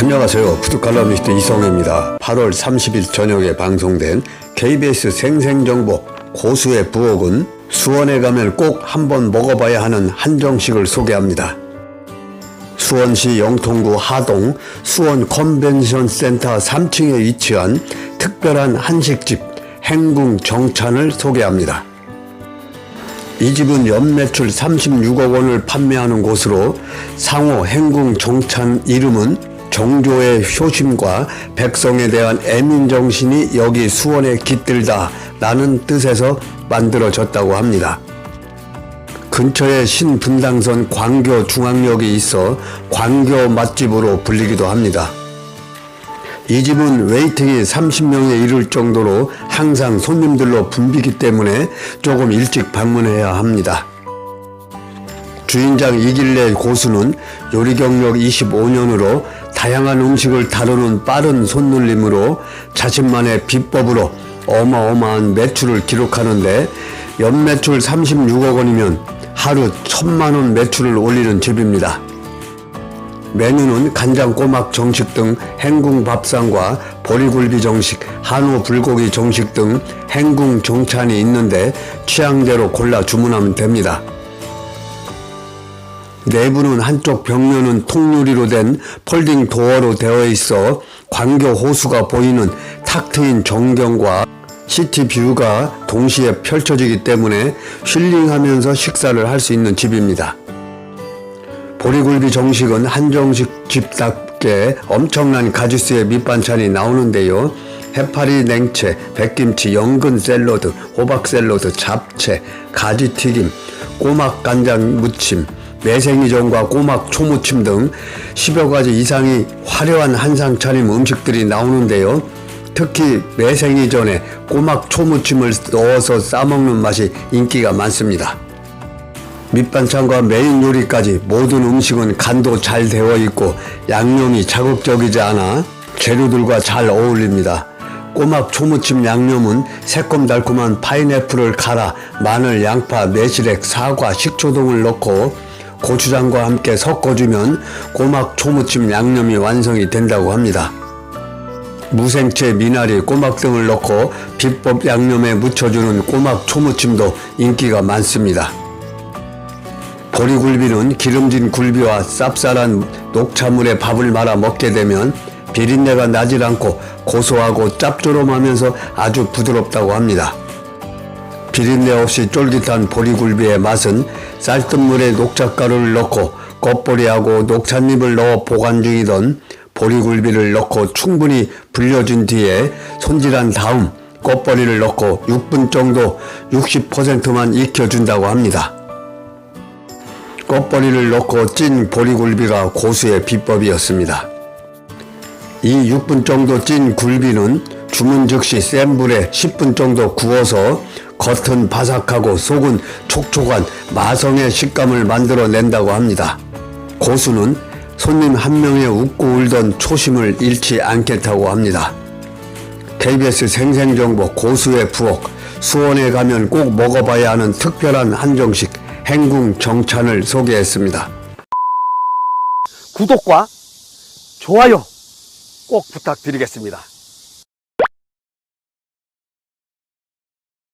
안녕하세요. 푸드칼럼니스트 이성입니다. 8월 30일 저녁에 방송된 KBS 생생정보 고수의 부엌은 수원에 가면 꼭 한번 먹어봐야 하는 한정식을 소개합니다. 수원시 영통구 하동 수원 컨벤션 센터 3층에 위치한 특별한 한식집 행궁 정찬을 소개합니다. 이 집은 연매출 36억 원을 판매하는 곳으로 상호 행궁 정찬 이름은 정조의 효심과 백성에 대한 애민 정신이 여기 수원에 깃들다 라는 뜻에서 만들어졌다고 합니다. 근처에 신분당선 광교 중앙역이 있어 광교 맛집으로 불리기도 합니다. 이 집은 웨이팅이 30명에 이를 정도로 항상 손님들로 붐비기 때문에 조금 일찍 방문해야 합니다. 주인장 이길래 고수는 요리 경력 25년으로 다양한 음식을 다루는 빠른 손놀림으로 자신만의 비법으로 어마어마한 매출을 기록하는데 연매출 36억 원이면 하루 천만 원 매출을 올리는 집입니다. 메뉴는 간장 꼬막 정식 등 행궁 밥상과 보리굴비 정식, 한우 불고기 정식 등 행궁 정찬이 있는데 취향대로 골라 주문하면 됩니다. 내부는 한쪽 벽면은 통유리로 된 폴딩 도어로 되어 있어 광교 호수가 보이는 탁 트인 전경과 시티 뷰가 동시에 펼쳐지기 때문에 힐링하면서 식사를 할 수 있는 집입니다. 보리굴비 정식은 한정식 집답게 엄청난 가지수의 밑반찬이 나오는데요. 해파리 냉채, 백김치, 연근 샐러드, 호박 샐러드, 잡채, 가지튀김, 꼬막 간장 무침, 매생이전과 꼬막 초무침 등 10여 가지 이상의 화려한 한상 차림 음식들이 나오는데요. 특히 매생이전에 꼬막 초무침을 넣어서 싸먹는 맛이 인기가 많습니다. 밑반찬과 메인 요리까지 모든 음식은 간도 잘 되어 있고 양념이 자극적이지 않아 재료들과 잘 어울립니다. 꼬막 초무침 양념은 새콤달콤한 파인애플을 갈아 마늘, 양파, 매실액, 사과, 식초 등을 넣고 고추장과 함께 섞어주면 꼬막 초무침 양념이 완성이 된다고 합니다. 무생채, 미나리, 꼬막 등을 넣고 비법 양념에 묻혀주는 꼬막 초무침도 인기가 많습니다. 보리굴비는 기름진 굴비와 쌉쌀한 녹차물에 밥을 말아 먹게 되면 비린내가 나질 않고 고소하고 짭조름하면서 아주 부드럽다고 합니다. 비린내 없이 쫄깃한 보리굴비의 맛은 쌀뜨물에 녹차가루를 넣고 겉보리하고 녹찻잎을 넣어 보관 중이던 보리굴비를 넣고 충분히 불려준 뒤에 손질한 다음 겉보리를 넣고 6분 정도 60%만 익혀준다고 합니다. 껍버리를 넣고 찐 보리굴비가 고수의 비법이었습니다. 이 6분 정도 찐 굴비는 주문 즉시 센 불에 10분 정도 구워서 겉은 바삭하고 속은 촉촉한 마성의 식감을 만들어낸다고 합니다. 고수는 손님 한 명에 웃고 울던 초심을 잃지 않겠다고 합니다. KBS 생생정보 고수의 부엌 수원에 가면 꼭 먹어봐야 하는 특별한 한정식 행궁 정찬을 소개했습니다. 구독과 좋아요 꼭 부탁드리겠습니다.